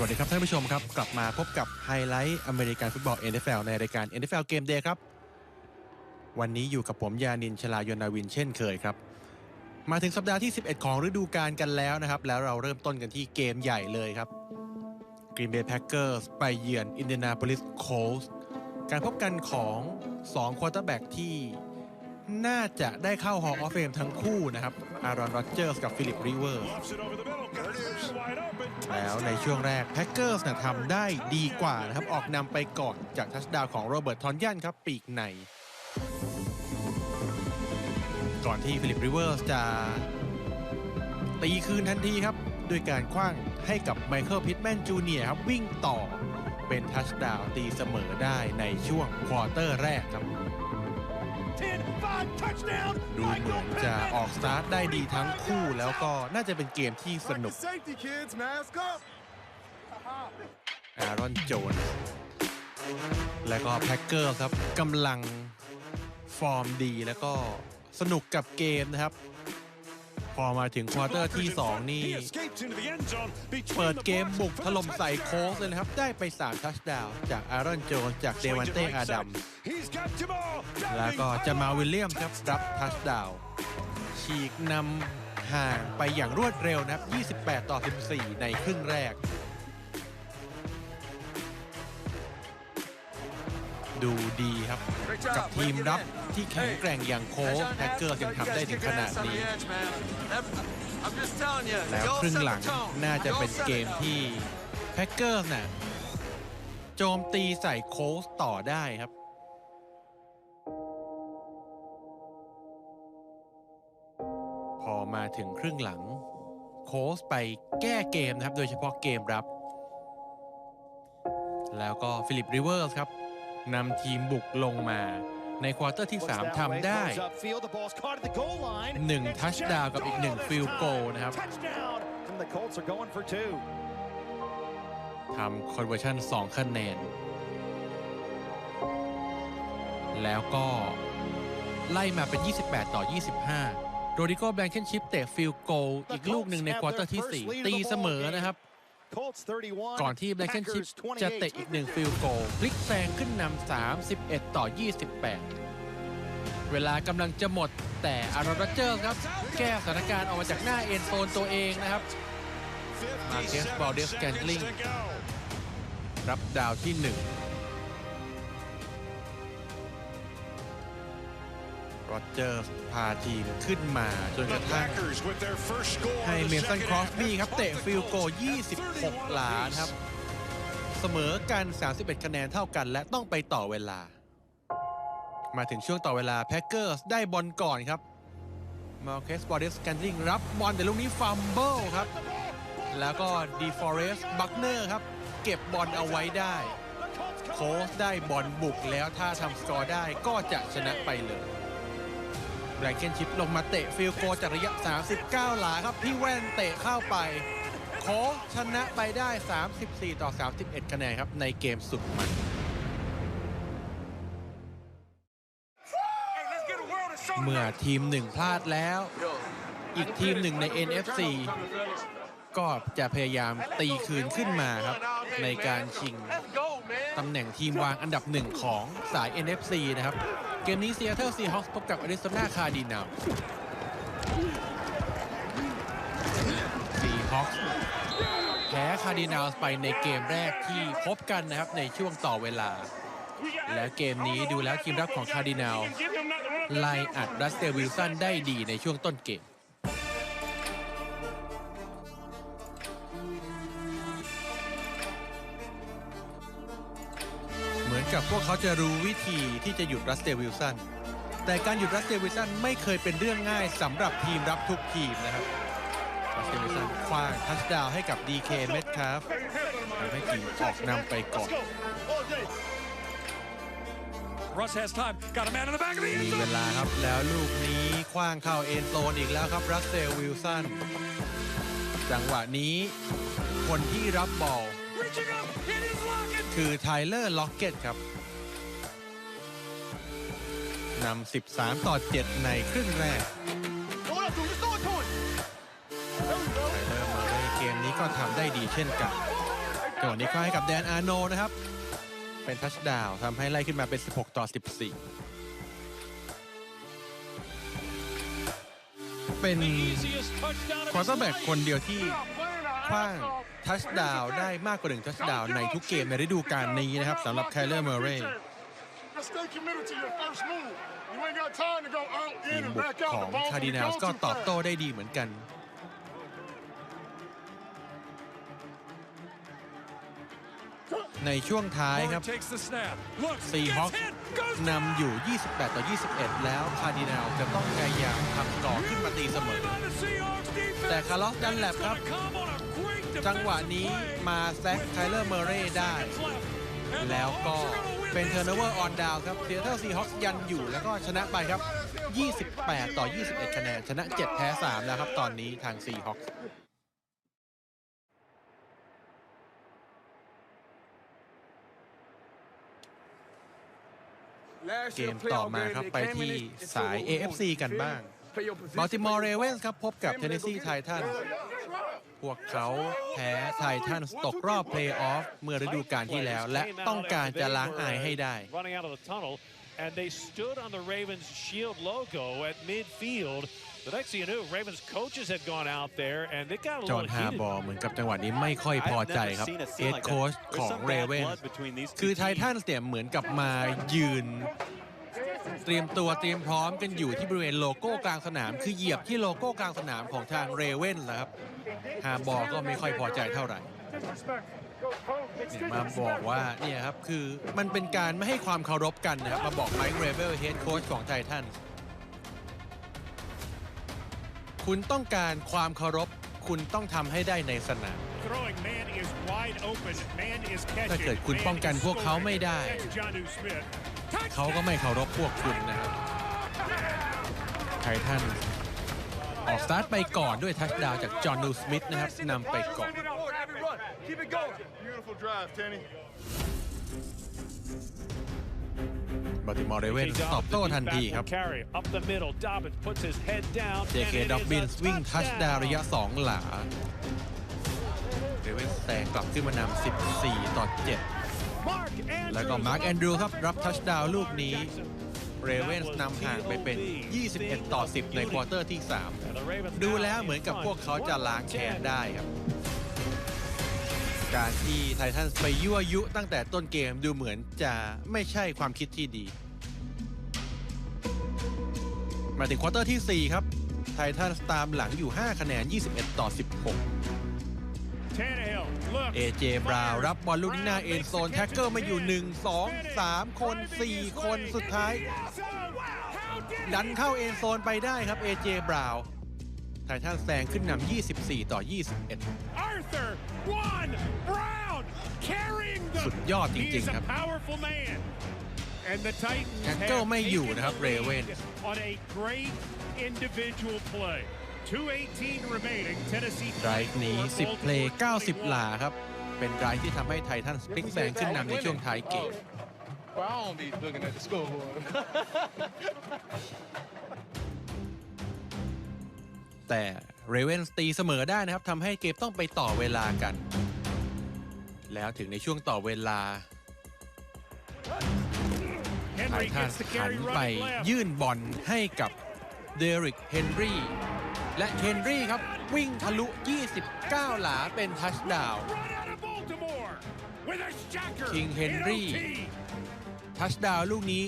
วัสดีครับท่านผู้ชมครับ กลับมาพบกับไฮไลท์อเมริกันฟุตบอล NFL ในรายการ NFL Game Day ครับ วันนี้อยู่กับผมยานินชลายนาวินเช่นเคยครับ มาถึงสัปดาห์ที่ 11 ของฤดูกาลกันแล้วนะครับ แล้วเราเริ่มต้นกันที่เกมใหญ่เลยครับ Green Bay Packers ไปเยือน Indianapolis Colts การพบกันของ2ควอเตอร์แบ็กที่ น่าจะได้เข้า Hall of Fame ทั้งคู่นะครับ อารอนโรเจอร์สกับฟิลิปริเวอร์ แล้วในช่วงแรกแพ็กเกอร์สนะทำได้ดีกว่านะครับ ออกนำไปก่อนจากทัชดาวของโรเบิร์ตทอนยันครับ ปีกใน ก่อนที่ฟิลิปริเวอร์สจะตีคืนทันทีครับ ด้วยการคว้างให้กับไมเคิลพิทแมนจูเนียร์ครับ วิ่งต่อเป็นทัชดาวตีเสมอได้ในช่วงควอเตอร์แรกครับ ดูเหมือนจะออกสตาร์ทได้ดีทั้งคู่แล้วก็น่าจะเป็นเกมที่สนุก safety kids, mask up. อารอนโจนส์แล้วก็แพ็กเกอร์ครับกำลังฟอร์มดีแล้วก็สนุกกับเกมนะครับพ อมาถึงควอเตอร์ที่ 2 นี่ เปิดเกมบุกถล่มใส่โค้กเลยนะครับ ได้ไป 3 ทัชดาวจากอารอนโจนจากเดวันเต้อาดัมแล้วก็จะมาวิลเลียมครับ รับทัชดาวฉีกนำห่างไปอย่างรวดเร็วนะครับ 28 ต่อ 14 ในครึ่งแรก ดูดีครับ กับทีมรับที่แข็งแกร่งอย่างโค้ชแฮกเกอร์ยังทำได้ถึงขนาดนี้ แล้วครึ่งหลังน่าจะเป็นเกมที่แพ็กเกอร์น่ะโจมตีใส่โค้ชต่อได้ครับพอมาถึงครึ่งหลัง โค้ชไปแก้เกมนะครับ โดยเฉพาะเกมรับ แล้วก็ฟิลิปริเวอร์สครับ นำทีมบุกลงมา ในควอเตอร์ที่ 3ทำได้ 1 ทัชดาวกับอีก 1 ฟิลโกนะครับ Touchdown. And the Colts are going for two. ทำคอนเวอร์ชัน2คะแนน แล้วก็ไล่มาเป็น 28 ต่อ 25 โรดิโกแบงเคนชิปเตะฟิลโกลอีกลูกหนึ่งในควอเตอร์ที่ 4 ตีเสมอนะครับ Colts 31. ก่อนที่แบล็กเซนชิปจะเตะอีกหนึ่งฟิลโกลพลิกแซงขึ้นนำ31 ต่อ 28 เวลากำลังจะหมดแต่อารอนรเจอร์ครับ แก้สถานการณ์ออกมาจากหน้าเอ็นโฟนตัวเองนะครับ มาเกสบอลเดสแกนลิงรับดาวที่ 1 โรเจอร์พาทีมขึ้นมาจนก The ระทั่ง Packers with their first score ให้ of เม the สัน second ครอส half บี้ have ครับเตะ closed ฟิล back โก to 31 26 หลานะครับ เสมอกัน 31 คะแนนเท่ากัน และต้องไปต่อเวลา มาถึงช่วงต่อเวลาแพ็กเกอร์สได้บอลก่อนครับมาร์เคสบอเดสกันลิงรับบอลแต่ลูกนี้ฟัมเบิลครับ แล้วก็ดีฟอเรสบักเนอร์ครับ เก็บบอลเอาไว้ได้โค้ชได้บอลบุกแล้วถ้าทำสกอร์ได้ก็จะชนะไปเลย แบล็กเคนชิปลงมาเตะฟิลโกจากระยะ 39 หลาครับ พี่แว่นเตะเข้าไป โค้ชชนะไปได้ 34 ต่อ 31 คะแนนครับ ในเกมสุดมันเมื่อทีมหนึ่งพลาดแล้ว อีกทีมหนึ่งใน NFC ก็จะพยายามตีคืนขึ้นมาครับ ในการชิงตำแหน่งทีมวางอันดับหนึ่งของสาย NFC นะครับ เกมนี้ Seattle Seahawks พบกับ Arizona Cardinals Seahawks แพ้คาร์ดินัลไปในเกมแรกที่พบกันนะครับในช่วงต่อเวลา และเกมนี้ดูแล้วทีมรับของคาร์ดินัลไล่อัดรัสเซลวิลสันได้ดีในช่วงต้นเกม กับพวกเขาจะรู้วิธีที่จะหยุดรัสเซลวิลสัน แต่การหยุดรัสเซลวิลสันไม่เคยเป็นเรื่องง่ายสำหรับทีมรับทุกทีมนะครับรัสเซลวิลสันคว้างทัชดาวน์ให้กับ DK เมทคาฟทำให้ทีมออกนำไปก่อน Russ has time. Got a man in the back of the มี end เว zone. ลาครับแล้วลูกนี้คว้างเข้าเอ็นโซนอีกแล้วครับรัสเซลวิลสัน จังหวะนี้ คนที่รับบอล Reaching up. It is Lockett. คือไทเลอร์ล็อกเก็ตครับนำ 13 ต่อ 7 ในครึ่งแรกไทเลอร์มาเรย์เกมนี้ก็ทำได้ดีเช่นกันจังหวะนี้ก็ให้กับแดนอาโนนะครับ เป็นทัชดาวทำให้ไล่ขึ้นมาเป็น 16 ต่อ 14 เป็นควอเตอร์แบ็กคนเดียวที่ คว้างทัชดาวน์ได้มากกว่าหนึ่งทัชดาวน์ในทุกเกมในฤดูกาลนี้นะครับสำหรับไคลเลอร์เมอร์เรย์ Just stay committed to your first move. You ain't got time to go out ที in ม and บุก back ข out. อง The ball's คาร์ดิ gonna นาล go ก็ too ตอบ fast. โต้ได้ดีเหมือนกันในช่วงท้ายครับ Moore takes the snap. Looks, ซีฮอค gets hit, goes นำอยู่ 28 ต่อ 21 แล้วคาร์ดินาลจะต้องพยายามทำก่อขึ้นมาตีเสมอ on the Seahawks defense. แต่คาร์ลอสดันแลบ It's ครับ จังหวะนี้มาแซกไคลเลอร์เมเรย์ได้ แล้วก็เป็นเทอร์ n นเวอร์ออนดาวครับเซียเทิลซีฮอคยันอยู่แล้วก็ชนะไปครับ 28 ต่อ 21 คะแนน ชนะ 7 แพ้ 3 แล้วครับตอนนี้ทางซีฮอคเกมต่อมาครับไปที่สาย AFC กันบ้างบ a ลติมอร์เรเวนส์ครับ พบกับเทนเนสซีไททัน พวกเขาแพ้ไททันตกรอบเพลย์ออฟเมื่อฤดูกาลที่แล้ว และต้องการจะล้างอายให้ได้ running out of the tunnel, and they stood on the Ravens shield logo at midfield. The next thing you knew, Ravens coaches had gone out there, and they got a จอห์น little ฮา heated. บอลเหมือนกับจังหวะนี้ไม่ค่อยพอใจครับเอดโค้ชของเรเวนคือไททันเนี่ยเหมือนกับมายืน เตรียมตัวเตรียมพร้อมกันอยู่ที่บริเวณโลโก้กลางสนาม คือเหยียบที่โลโก้กลางสนามของทางเรเวนนะครับฮาบอลก็ไม่ค่อยพอใจเท่าไหร่เนี่ยมาบอกว่าเนี่ยครับคือมันเป็นการไม่ให้ความเคารพกันนะครับมาบอกไมค์เรเวลเฮดโค้ชของไททันคุณต้องการความเคารพคุณต้องทำให้ได้ในสนามถ้าเกิดคุณป้องกันพวกเขาไม่ได้ เขาก็ไม่เคารพพวกคุณนะครับไททัน ออกสตาร์ทไปก่อนด้วยทัชดาวน์จากจอห์นนูสมิธนะครับนำไปก่อน Keep it going. Beautiful drive, Tenny. บัติมอร์เรเวน J. ตอบ Dobbins, โต้ the ทัน deep ที back ครับ will Carry up the middle. Dobbins puts his head down. JK and it is a ด็อบบินส์วิ่งทัชดาวน์ touchdown. ระยะ 2 หลา เรเวนแซงกลับขึ้นมานำ14 ต่อ Mark 7แล้วก็ Andrews มาร์คแอนดรูครับ รับทัชดาวน์ลูกนี้ เรเวนส์นำห่างไปเป็น 21 ต่อ 10 ในควอเตอร์ที่ 3 ดูแล้วเหมือนกับพวกเขาจะล้างแค้นได้ครับ การที่ไททันไปยั่วยุตั้งแต่ต้นเกมดูเหมือนจะไม่ใช่ความคิดที่ดี มาถึงควอเตอร์ที่ 4 ครับ ไททันตามหลังอยู่ 5 คะแนน 21 ต่อ Tannehill, look. 16 AJ บราวรับบอลลูกนี้หน้าเอ็นโซนแท็กเกอร์มาอยู่ 1 2 3 คน 4 คนสุดท้าย ดันเข้าเอ็นโซนไปได้ครับ AJ บราวไททันแซงขึ้นนำ 24 ต่อ 21 Arthur, one, Brown, carrying the. สุดยอดจ He ริง is ๆค a รับ powerful man. And the Titans แท็กเกิล have ไม่อยู่ taken นะครับ the lead Ravens on a great individual play. 218 remaining. Tennessee ไดรฟ์นี้ 24, 10 เพลย์90 หลาครับ เป็นไดรฟ์ที่ทำให้ไททันสพลิกแซงขึ้นนำในช่วงท้ายเกม Well, I don't be looking at the scoreboard. แต่เรเวนตีเสมอได้นะครับทำให้เกมต้องไปต่อเวลากัน แล้วถึงในช่วงต่อเวลาไท Henry ทัน gets the หัน carry ไป running left. ยื่นบอลให้กับเดริกเฮนรี่ และเฮนรี่ครับ วิ่งทะลุ 29 หลาเป็นทัชดาวน์ Run out of Baltimore with a shocker. King in Henry. OT. ทัชดาวน์ลูกนี้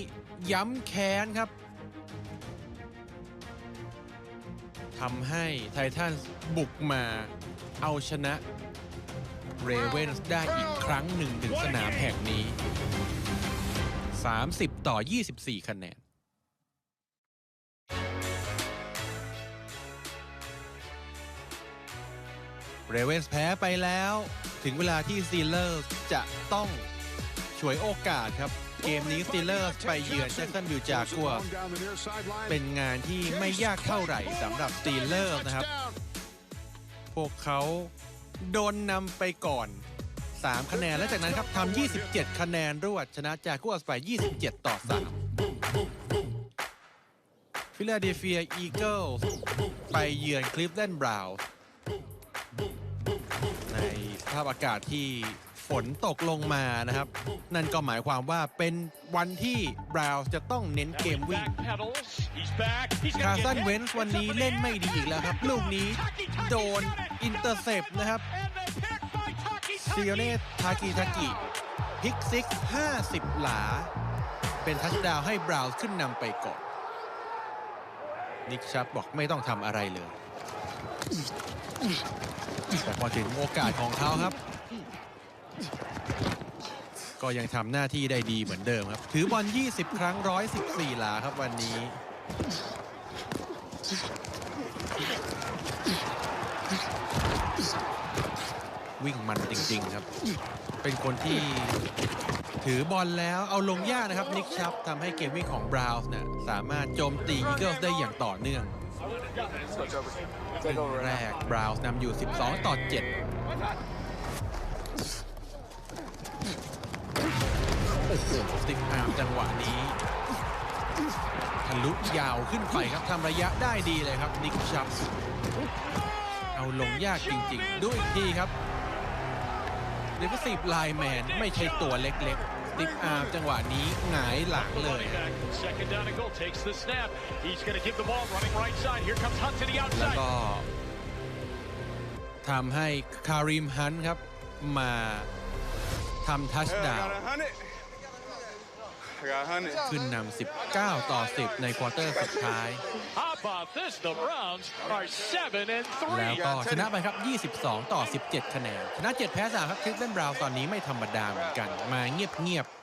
ย้ำแค้นครับทำให้ไททันบุกมาเอาชนะเรเวนส์ได้อีกครั้งหนึ่งถึงสนามแห่งนี้ 30 ต่อ 24 คะแนน เรเวนส์แพ้ไปแล้ว ถึงเวลาที่ซีเลอร์จะต้องฉวยโอกาสครับ เกมนี้ซีเลอร์ไปเยือนแจ็คสันวิลจากัว เป็นงานที่ไม่ยากเท่าไหร่สำหรับสตีลเลอร์นะครับ พวกเขาโดนนำไปก่อน 3 คะแนนและจากนั้นครับทำ27 คะแนนรวดชนะจากัวสไป 27 ต่อ 3 ฟิลาเดลเฟียอีเกิลไปเยือนคลิฟแลนด์บราวน์ ภาพอากาศที่ฝนตกลงมานะครับ นั่นก็หมายความว่าเป็นวันที่บราวน์จะต้องเน้นเกมวิ่ง Pedals. He's back. He's คา gonna ซัน get เว hit. นส์วันนี้เล่นไม่ดีอีกแล้วครับ ลูกนี้โดนอินเตอร์เซปนะครับ And the pick by Taki ซิโอเนทากิทากิพิกซิก 50 หลา เป็นทัชดาวน์ให้บราวน์ขึ้นนำไปก่อน นิกชับบอกไม่ต้องทำอะไรเลย แต่พอถึงโอกาสของเขาครับ ก็ยังทำหน้าที่ได้ดีเหมือนเดิมครับ ถือบอล 20 ครั้ง 114 หลาครับวันนี้ วิ่งมันจริง ๆ ครับ เป็นคนที่ถือบอลแล้วเอาลงยากนะครับ นิกชับทำให้เกมวิ่งของบราวน์เนี่ยสามารถโจมตีอีเกิลได้อย่างต่อเนื่อง ครึ่งแรกบราวน์นำอยู่ 12 ต่อ 7 โอ้โหสติกอาร์มจังหวะนี้ทะลุยาวขึ้นไปครับทำระยะได้ดีเลยครับ นิกชับเอาลงยากจริง ๆดูอีกทีครับเดฟซีฟไลแมนไม่ใช่ตัวเล็ก ๆ ติกอาร์มจังหวะนี้หงายหลังเลย Running back. Second down and goal. Takes the snap. He's going to give the ball running right side. Here comes Hunt to the แล้ว outside. ก็ทำให้คาริมฮันต์ครับมาทำทัช Yeah, ดา I ว got a hundred. I got a hundred. ขึ้นนำ19 ต่อ 10 ในควอเตอร์สุดท้าย How about this? The Browns are seven and แล้ว three. ก็ชนะไปครับ 22 ต่อ 17 คะแนน ชนะ 7 แพ้3ครับคลิฟแลนด์บราวน์ตอนนี้ไม่ธรรมดาเหมือนกัน มาเงียบๆ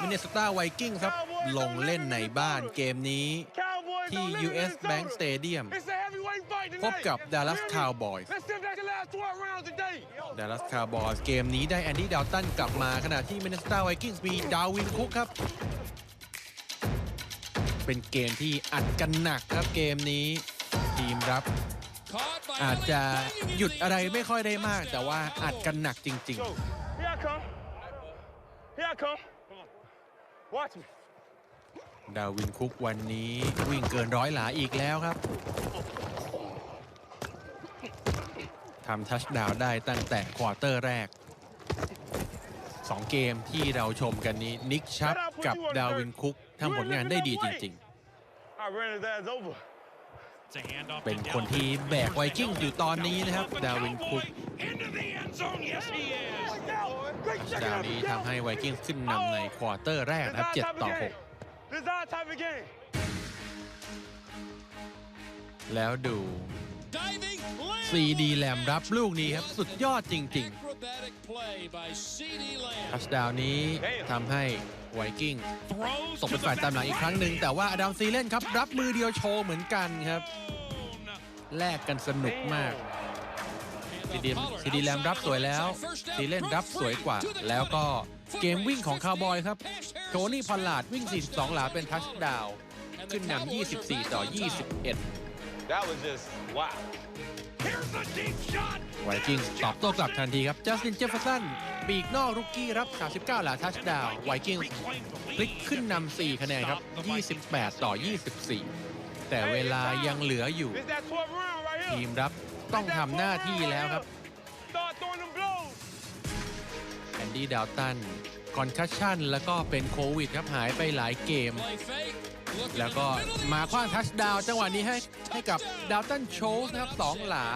มินเนสตาไวกิ้งครับ ลงเล่นในบ้านเกมนี้ Cowboys ที่ don't live in US Bank Minnesota. Stadium It's a heavyweight fight พบ tonight. กับ Dallas Really? Cowboys Let's see if that's the last 12 rounds today. ดัลลัสคาร์บอยเกมนี้ได้แอนดี้ดาวตันกลับมาขณะที่มินเนสตาไวกิ้งส์มีดาวินคุกครับ เป็นเกมที่อัดกันหนักครับเกมนี้ ทีมรับ อาจจะหยุดอะไรไม่ค่อยได้มาก แต่ว่าอัดกันหนักจริง Go. Here I come. Here I come. Watch me. ๆดาวินคุกวันนี้วิ่งเกินร้อยหลาอีกแล้วครับทำทัชดาวได้ตั้งแต่ควอเตอร์แรก 2 เกมที่เราชมกันนี้นิกชับกับดาวินคุก ทำผลงานได้ดีจริง ๆ เป็นคนที่แบกไวกิ้งอยู่ตอนนี้นะครับ ดาวินคุกดาวนี้ทำให้ไวกิ้งขึ้นนำในควอเตอร์แรกนะครับ 7 ต่อ 6 แล้วดูซีดีแลมรับลูกนี้ครับ สุดยอดจริง ๆ ทัชดาวนี้ทำให้ไวกิ้ง Throws ตกเป็นฝ่ายตามหลังอีกครั้งหนึ่ง แต่ว่าอดัมซีเลนครับ รับมือเดียวโชว์เหมือนกันครับ แลกกันสนุกมากซีดีซีดีแลมรับสวยแล้วซีเลนรับสวยกว่า แล้วก็เกมวิ่งของคาวบอยครับโทนี่พอลลาดวิ่ง 42 หลาเป็นทัชดาวน์ขึ้นนำ24 ต่อ 21 ไวกิ้งตอบโต้กลับทันทีครับจัสตินเจฟเฟอร์สันปีกนอกรุกกี้รับ 39 หลาทัชดาวไวกิ้งพลิกขึ้นนำ 4 คะแนนครับ 28 ต่อ 24 แต่เวลายังเหลืออยู่ ทีมรับต้องทำหน้าที่แล้วครับแอนดี้ดาวตันคอนคัชชั่นแล้วก็เป็นโควิดครับหายไปหลายเกม แล้วก็มาคว้างทัชดาวจังหวะนี้ให้ให้กับดาวตันโชสนะครับ2หลา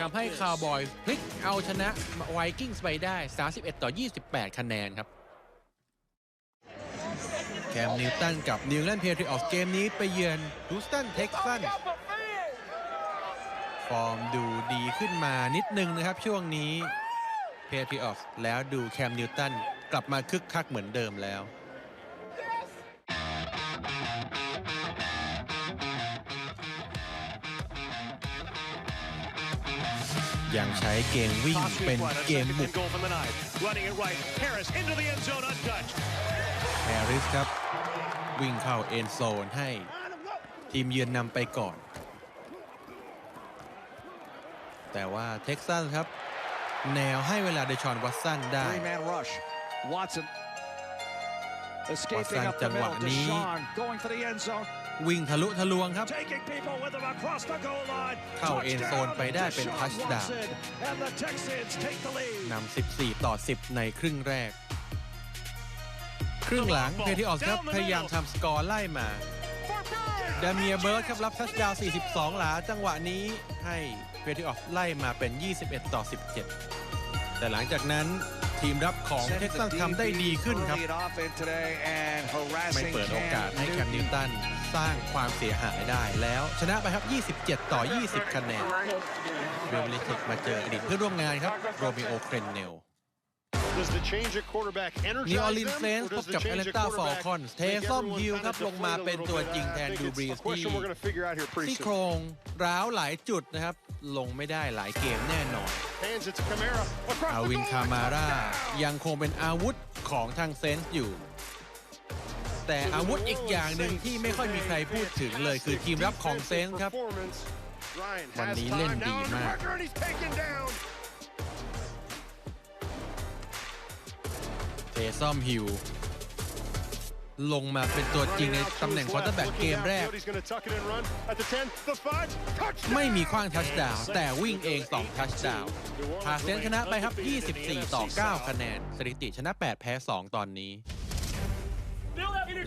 ทำให้คาวบอยพลิกเอาชนะไวกิ้งสไปได้ 31 ต่อ 28 คะแนนครับแคมนิวตันกับนิวแลนด์เพเทรีออสเกมนี้ไปเยือนฮูสตันเท็กซันฟอร์มดูดีขึ้นมานิดนึงนะครับช่วงนี้เพเทรีออสแล้วดูแคมนิวตันกลับมาคึกคักเหมือนเดิมแล้ว ยังใช้เกมวิ่งเป็นเกมบุก goal from the night. Running it right. Harris into the end zone untouched. แฮร์ริสครับ วิ่งเข้าเอ็นโซนให้ทีมเยือนนำไปก่อน แต่ว่าเท็กซัสครับ แนวให้เวลาเดชอนวัตสันได้ Three-man rush. Watson escaping Watson up the จังหวะ middle. นี้ Deshaun going for the end zone. วิ่งทะลุทะลวงครับ Taking people with him across the goal line. เข้า end zone ไปได้เป็น Deshaun touchdown Watson, And the Texans take the lead. นำ 14 ต่อ 10 ในครึ่งแรก ครึ่งหลังเพทีออสครับพยายามทำสกอร์ไล่มาดาเมียเบิร์ดครับรับทัชดาวน์42 หลา จังหวะนี้ให้เพทีออสไล่มาเป็น 21 ต่อ 17 แต่หลังจากนั้นทีมรับของเท็กซัสทำได้ดีขึ้นครับ ไม่เปิดโอกาสให้แคมนิวตัน สร้างความเสียหายได้แล้วชนะไปครับ 27 ต่อ 20 คะแนนเบลลิเทคมาเจออดีตเพื่อนร่วมงานครับโรมิโอเครนเนล Does the change at quarterback นิวออ energize ร์ลีน them, เซน or ส์พบ does the กับแอ change ต at แลนตาฟอล quarterback คอนส์เท make ซอม everyone ฮิล kind ครับ of ลงมา deflate a เป็น little ตัว bit? จริงแทน I ดู think บรี it's ส a ที่ question we're going to figure out here pretty ซี่ soon. โครงร้าวหลายจุดนะครับ ลงไม่ได้หลายเกมแน่นอน Hands it to Kamara. Across อา the วิน goal คา line. มาร่ายังคงเป็นอาวุธของทางเซนส์อยู่ แต่อาวุธอีกอย่างหนึ่งที่ไม่ค่อยมีใครพูดถึงเลยคือทีมรับของเซนส์ครับ วันนี้เล่นดีมาก เทซอมฮิลลงมาเป็นตัวจริงในตำแหน่ง his ควอเตอร์แบ็กเกมแรก ไม่มีคว้างทัชดาวน์แต่วิ่งเอง 2 ทัชดาวน์พาเซนชนะไปครับ 24 ต่อ 9 คะแนน สถิติชนะ 8 แพ้ 2 ตอนนี้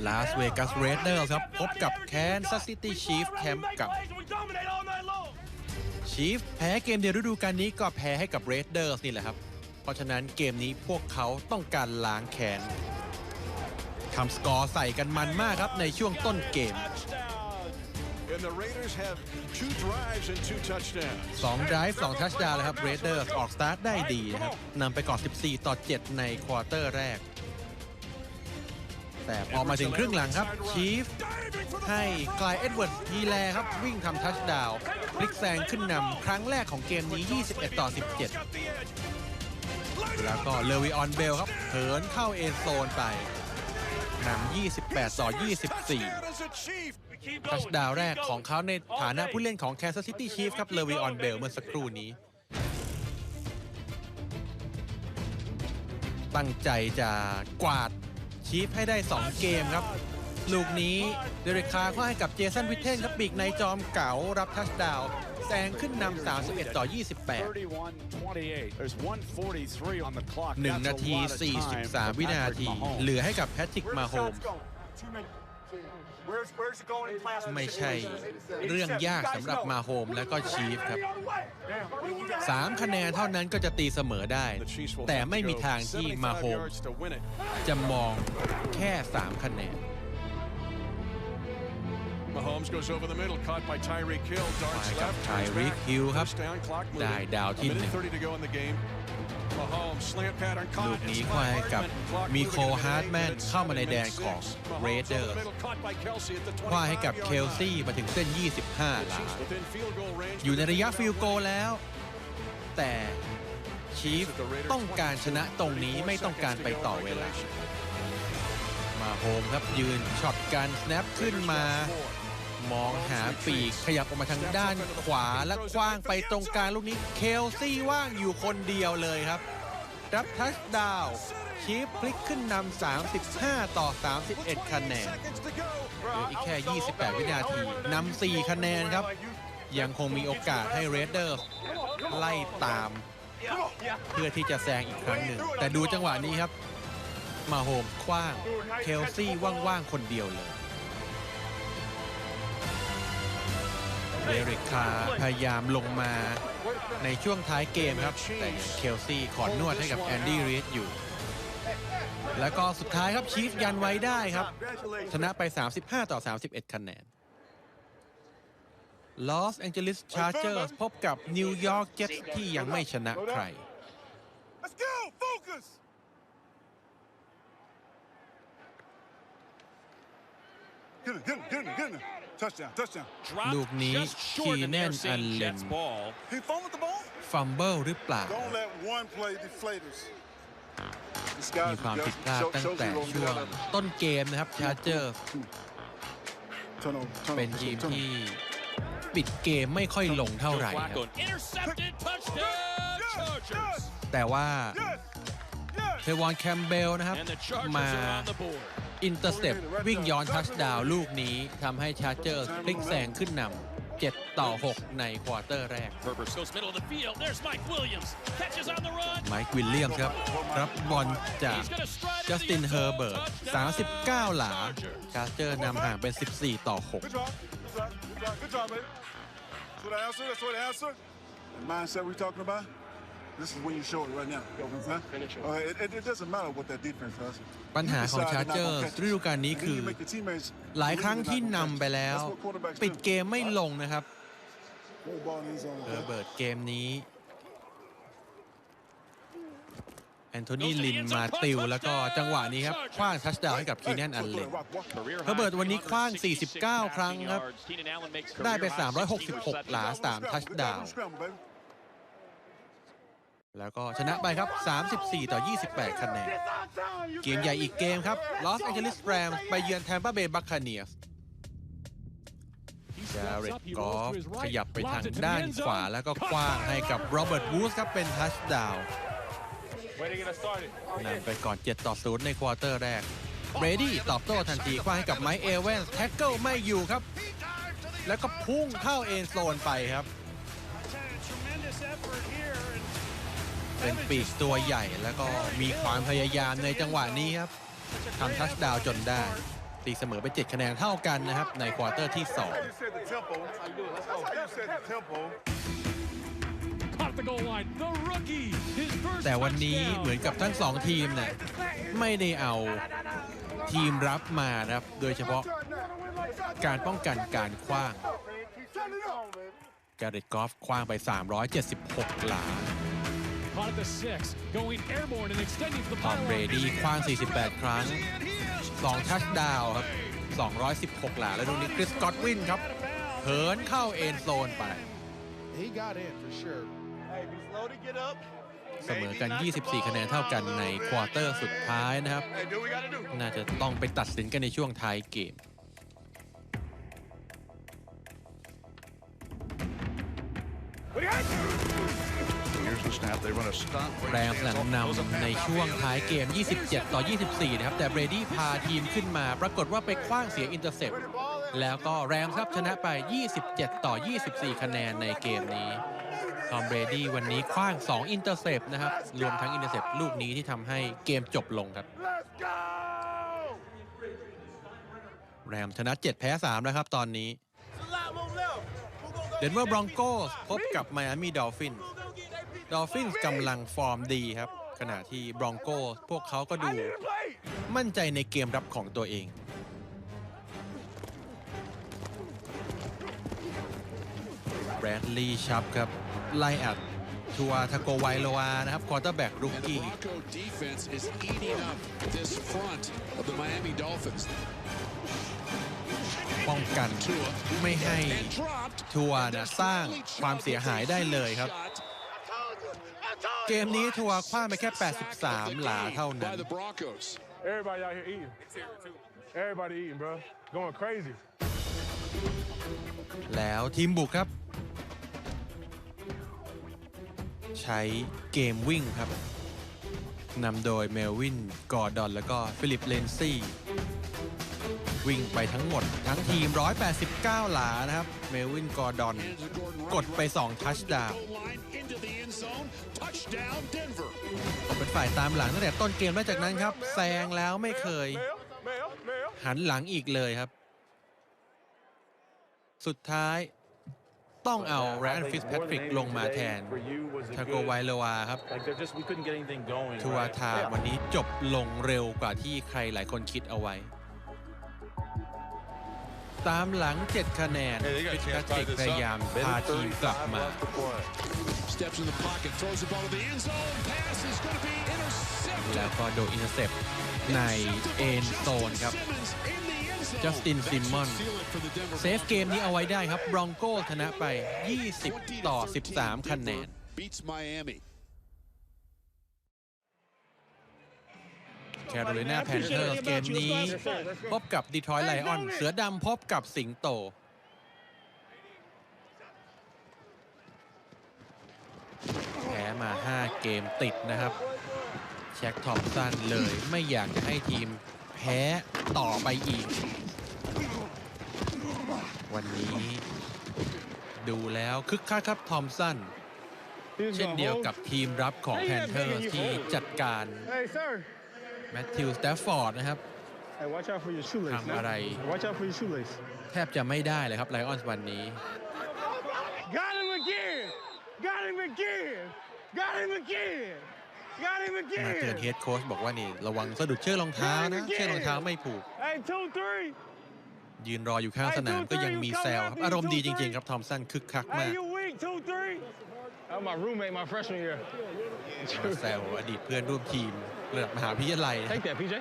ลาสเวกัสเรดเดอร์ครับ พบกับแคนซัสซิตี้ชีฟแคมป์กับชีฟแพ้เกมเดียวฤดูกาลนี้ก็แพ้ให้กับเรดเดอร์สนี่แหละครับ เพราะฉะนั้นเกมนี้พวกเขาต้องการล้างแค้นทำสกอร์ใส่กันมันมากครับในช่วงต้นเกม And the Raiders have two drives and two touchdowns. 2 drive 2ทัชดาวน์เลยครับเรดเดอร์ออกสตาร์ทได้ดีนะครับนำไปก่อน 14 ต่อ 7 ในควอเตอร์แรก แต่พอมาถึงครึ่งหลังครับชีฟให้กลายเอ็ดเวิร์ดทีแลครับ วิ่งทำทัชดาวน์พลิกแซงขึ้นนำครั้งแรกของเกมนี้ 21 ต่อ 17 แล้วก็เลวิออนเบลครับเหินเข้าเอนโซนไปนำ28 ต่อ 24 ทัชดาวน์แรกของเขาในฐานะผู้เล่นของ Kansas City Chiefs ครับเลวิออนเบลเมื่อสักครู่นี้ ตั้งใจจะกวาด ชีฟให้ได้ 2 เกมครับ ลูกนี้เดเรกคาร์ก็ให้กับเจสันวิทเทนครับปีกในจอมเก๋ารับทัชดาวน์แซงขึ้นนำ 31 ต่อ 28 31-28. There's 143 on the clock. 1 That's นา a ที lot of time for 43 วินา Patrick ที Mahomes. เหลือให้กับแพทริกมาโฮม Where's, where's it going in class? ไม่ใช่เรื่องยากสำหรับมาโฮมและก็ชีฟครับ3คะแนนเท่านั้นก็จะตีเสมอได้ The Chiefs will แต่ have to ไม่มี go ทางที่มา75โฮม yards to win it. จะมองแค่3คะแนน Mahomes goes over the middle, caught by Tyreek Hill. ไป Darts กับ left. ไท turns ริก back. ฮิลครับ Touchdown clock ได้ moving. ดาว A ที่ห minute นึ่ง ลูกนี้ควายกับมิโคฮาร์ดแมนเข้ามาในแดนของเรเดอร์ควายให้กับเคลซี่มาถึงเส้น 25ลาอยู่ในระยะฟิลโกแล้ว แต่ชีฟต้องการชนะตรงนี้ไม่ต้องการไปต่อเวลา มาโฮมครับยืนช็อตการสแนปขึ้นมา มองหาปีกขยับออกมาทางด้านขวาและคว้างไปตรงกลางลูกนี้เคลซี่ว่างอยู่คนเดียวเลยครับ รับทัชดาวชีฟพลิกขึ้นนำ 35 ต่อ 31 คะแนนเหลืออีกแค่ 28 วินาทีนำ 4 คะแนนครับ ยังคงมีโอกาสให้เรดเดอร์ไล่ตาม เพื่อที่จะแซงอีกครั้งหนึ่ง แต่ดูจังหวะนี้ครับ มาโฮมคว้าง เคลซี่ว่างๆ คนเดียวเลย เดริกคาร์พยายามลงมาในช่วงท้ายเกมครับ แต่เคลซี่ขอนวดให้กับแอนดี้รีดอยู่ แล้วก็สุดท้ายครับชีฟยันไว้ได้ครับ ชนะไป 35 ต่อ 31 คะแนนลอสแองเจลิสชาร์เจอร์พบกับนิวยอร์กเจ็ตที่ยังไม่ชนะใคร Let's go. Focus. Get him, get him, get him, get him. Touchdown, touchdown. Dropped ลูกนี้ just short in Keenan there, seeing Allen. Jets ball. He fumbled the ball. ฟัมเบิลหรือเปล่า Don't let one play deflate us. This มี guy's ความผิด just พลาด show- ตั้ง shows แต่ you don't ช่วง gotta ต้นเกมนะครับชาร์เจอร์ Turn over, turn เป็น over, ทีม turn ที่ over. ปิดเกมไม่ค่อยลงเท่าไหร่ครับ Flacco intercepted touchdown Chargers. แต่ว่า Yes, yes. เทวอนแคมเบลนะครับ And the Chargers มา are on the board. อินเตอร์เซปวิ่งย้อนทัชดาวน์ลูกนี้ทำให้ชาร์เจอร์พลิกแซงขึ้นนำ7 ต่อ 6 ในควอเตอร์แรก Herbert goes middle of the field. There's Mike Williams. Catches on the run. ไมค์วิลเลียมส์ครับ รับบอลจาก He's going to stride จัส into ติ the น end เฮอ zone. ร์เบิร์ต Touchdown. 39 หลา Chargers. ชาร์เจอร์นำห่างเป็น 14 ต่อ6 Good job. Good job. Good job. Good job, baby. That's what the answer. That's what the answer. The mindset we talking about. This is when you show it right now. You know what I'm saying? Uh, it, it, it doesn't matter what that defense does. ปัญหาของ You ชา decide ร์เจอ they're ร์ not gonna catch ฤดูกาล it. นี้ And then คือ you make your teammates หลาย believe ครั้ง they're ที่ not gonna นำ catch ไป it. แล้ว That's what quarterbacks ปิด do. เกมไม่ลงนะครับ Throw the ball in the end zone, เฮอ okay? ร์เบิร์ตเกมนี้ แอนโทนีลินมาติวแล้วก็จังหวะนี้ครับคว้างทัชดาวน์ให้กับคีแนนอันเลน Rock, walk. Career เฮอร์เบิร์ตวันนี้คว้าง366 49 ครั้งครับ passing yards. Keenan Allen makes ได้ career ไป high 366 หลา3ทัช Good ดาว แล้วก็ชนะไปครับ 34 ต่อ 28 คะแนน เกมใหญ่อีกเกมครับลอสแองเจลิสแรมไปเยือนแทมเปอร์เบย์บัคคาเนียสจาเร็ดกอฟขยับไปทางด้านขวาแล้วก็คว้างให้กับโรเบิร์ตวูสครับเป็นทัชดาวน์ Way to get us started. นำไปก่อน 7 ต่อ 0 ในควอเตอร์แรกเบรดี้ตอบโต้ทันทีคว้างให้กับไมค์เอเวนส์แท็กเกิลไม่อยู่ครับ แล้วก็พุ่งเข้าเอ็นโซนไปครับ เป็นปีกตัวใหญ่แล้วก็มีความพยายามในจังหวะนี้ครับทำทัชดาวน์จนได้ ตีเสมอไป 7 คะแนนเท่ากันนะครับ ในควอเตอร์ที่ That's how you set the tempo. That's how you do it. That's how you set the tempo. caught the goal line. The rookie. His 2 first แต่วันนี้เหมือนกับทั้ง2ทีมเนี่ยไม่ได้เอาทีมรับมานะครับ โดยเฉพาะการป้องกันการคว้าง Turn it on, baby. การ์เร็ตกอล์ฟคว้างไป 376 หลา Caught at the six. Going airborne and extending to the ทอม pylon. เบรดี้คว้าง 48 ครั้ง 2 ทัชดาวน์ครับ 216 หลา แล้วตรงนี้คริสกอตวินครับ เหินเข้าเอ็นโซนไป He got in for sure. Hey, be slow to get up. เสมอกัน 24 คะแนนเท่ากันในควอเตอร์สุดท้ายนะครับ Hey, do what we gotta do. น่าจะต้องไปตัดสินกันในช่วงท้ายเกม Here's the snap. They run a stunt. แรมส์นั้นนำในช่วงท้ายเกม 27 ต่อ 24 นะครับ แต่เบรดี้พาทีมขึ้นมา ปรากฏว่าไปคว้างเสียอินเตอร์เซปแล้วก็แรมส์ครับชนะไป 27 ต่อ 24 คะแนนในเกมนี้ทอมเบรดี้วันนี้คว้าง 2 อินเตอร์เซปนะครับ รวมทั้งอินเตอร์เซปลูกนี้ที่ทำให้เกมจบลงครับ Let's go. แรมชนะ 7 แพ้ 3 แล้วครับตอนนี้ เดนเวอร์บรองโกสพบกับไมอามี่ดอลฟิน ดอลฟินกำลังฟอร์มดีครับ ขณะที่บรองโกสพวกเขาก็ดู มั่นใจในเกมรับของตัวเอง แบรดลีย์ชับครับ ไล่อัดทัวร์ทาโกไวโลอานะครับควอเตอร์แบ็กรุก And the กี้ Bronco defense is eating up this front of the Miami Dolphins. ป้องกัน Tua ไม่ให้ and dropped. ทัวร์นะสร้างความเสียหายได้เลยครับ Shot เกมนี้ทัวร์คว้างไปแค่ 83 หลาเท่านั้ by น the Broncos. Everybody out here eating. Everybody eating, bro. Going crazy. แล้วทีมบุกครับ ใช้เกมวิ่งครับนำโดยเมลวิน กอร์ดอน แล้วก็ฟิลิปเลนซี่ วิ่งไปทั้งหมด ทั้งทีม 189 หลานะครับ เมลวิน กอร์ดอน Hands to Gordon กด Ryan. ไป 2 ทัชดาว น์ Goal line into the end zone. Touchdown, Denver. เป็นฝ่ายตามหลังตั้งแต่ต้นเกมแล้วจากนั้นครับแซงแล้วไม่เคย Mel, Mel, Mel. หันหลังอีกเลยครับ สุดท้ายต้องเอาแรนฟิสแพทริกลงมาแทนทาโกไวโลวาครับ Like they're just we couldn't get anything going. ทัวร์ right? ทาวันนี้จบลงเร็วกว่าที่ใครหลายคนคิดเอาไว้ ตามหลัง 7 คะแนนฟิสแพทริกพยายามพาทีมกลับมา Steps in the pocket, throws the ball to the end zone. Pass is going to be intercepted. แล้วก็โดนอินเตอร์เซปในเอ็นโซนครับ Simmons in the end zone. Justin That should Simmons seal it for the Denver เซฟเกมนี้เอาไว้ได้ครับบรองโกชนะไป 20 ต่อ 13 คะแนน แคโรไลนาแพนเทอร์สเกมนี้ พบกับดีทรอยต์ไลออนเสือดำพบกับสิงโต แพ้มา 5 เกมติดนะครับ แชแจ็คทอมสันเลยไม่อยากจะให้ทีมแพ้ต่อไปอีก วันนี้ดูแล้วคึกคักครับทอมสันเช่นเดียวกับทีมรับของแพนเทอร์ที่จัดการ Hey, sir. แมทธิวสแตฟฟอร์ดนะครับ Hey, watch out for your shoelace. ทำอะไร Watch out for your shoelace. แทบจะไม่ได้เลยครับไลออนส์วันนี้ Got him again. Got him again. Got him again. Got him มาเตือน again. เฮดโค้ชบอกว่านี่ระวังสะดุดเชือกรองเท้านะเชือกรองเท้าไม่ผูก Hey, two, three. ยืนรออยู่ข้างสนามก็ยังมีแซวครับ อารมณ์ดีจริงๆครับ ทอมสันคึกคักมาก Hey, you weak, two, three. That was my roommate my freshman year. มาแซวอดีตเพื่อนร่วมทีม ระดับมหาวิทยาลัยนะ Take that, PJ.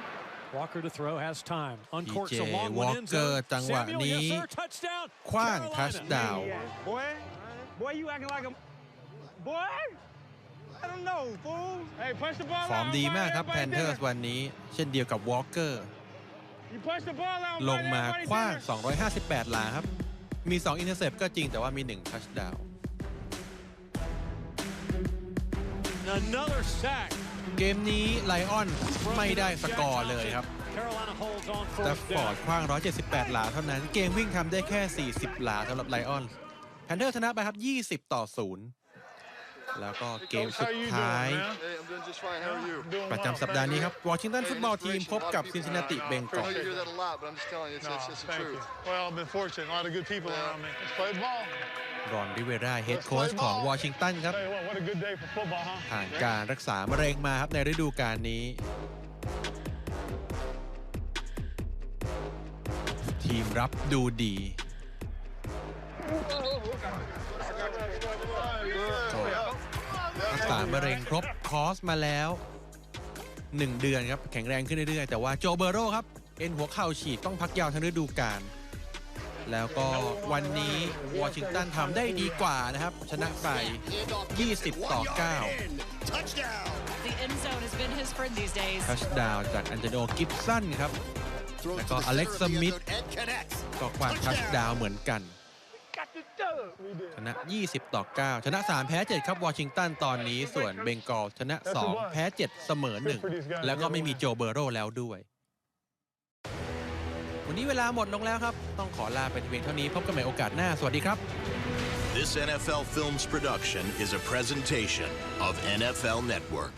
Walker to throw has time. Uncorks PJ a long one in Walker zone. จังหวะ Samuel, นี้ yes, sir, touchdown. คว้าง Carolina. ทัชดาว Boy, boy, you acting like a boy. I don't know, fool. Hey, punch the ball ฟอร์ม out. ดี invite มากครับ everybody แพนเทอร์ dinner. วันนี้ เช่นเดียวกับวอลเกอร์ You punch the ball out. ล invite งมา everybody คว้าง dinner. 258 หลาครับ มี 2 อินเตอร์เซปก็จริงแต่ว่ามี 1 ทัชดาว Another sack. เกมนี้ไลออนไม่ได้สกอร์เลยครับ Carolina holds on แต่ fourth ฟอร์ด down. คว้าง 178 หลาเท่านั้น เกมวิ่งทำได้แค่ 40 หลาสำหรับไลออนแพนเทอร์ชนะไปครับ 20 ต่อ 0 แล้วก็เกมสุดท้าย Hey, I'm doing just fine. How are you? Doing ประ well. จำสัปดาห์นี้ครับวอชิงตันฟุตบอลทีมพบกับซินซินนาติเบงกอ I know you hear that a lot, but I'm just telling you, it's, No, it's, it's the thank truth. you. Well, I've been fortunate. A lot of good people Yeah. around me. Let's play ball. รอนริเวราเฮดโค้ชของวอชิงตันครับ Tell you what, what a good day for football, huh? ผ่านการรักษามะเร็งมาครับในฤดูกาลนี้ ทีมรับดูดีก็ รักษามะเร็งครบคอร์สมาแล้ว 1 เดือนครับ แข็งแรงขึ้นเรื่อยๆ แต่ว่าโจเบอร์โรครับ เอ็นหัวเข่าฉีดต้องพักยาวทั้งฤดูกาลแล้วก็วันนี้วอชิงตันทำได้ดีกว่านะครับ ชนะไป 20 ต่อ9 The end zone has been his friend these days. ทัชดาวจากอันเจโนกิฟสันครับ แล้วก็อเล็กซ์สมิธก็คว้างทัชดาวเหมือนกัน ชนะ 20 ต่อ 9 ชนะ 3 แพ้ 7 ครับวอชิงตันตอนนี้ส่วนเบงกอลชนะ 2 แพ้ 7 เสมอ 1 แล้วก็ไม่มีโจเบอร์โรแล้วด้วย วันนี้เวลาหมดลงแล้วครับ ต้องขอลาไปเพียงเท่านี้พบกันใหม่โอกาสหน้า สวัสดีครับ This NFL Films production is a presentation of NFL Network.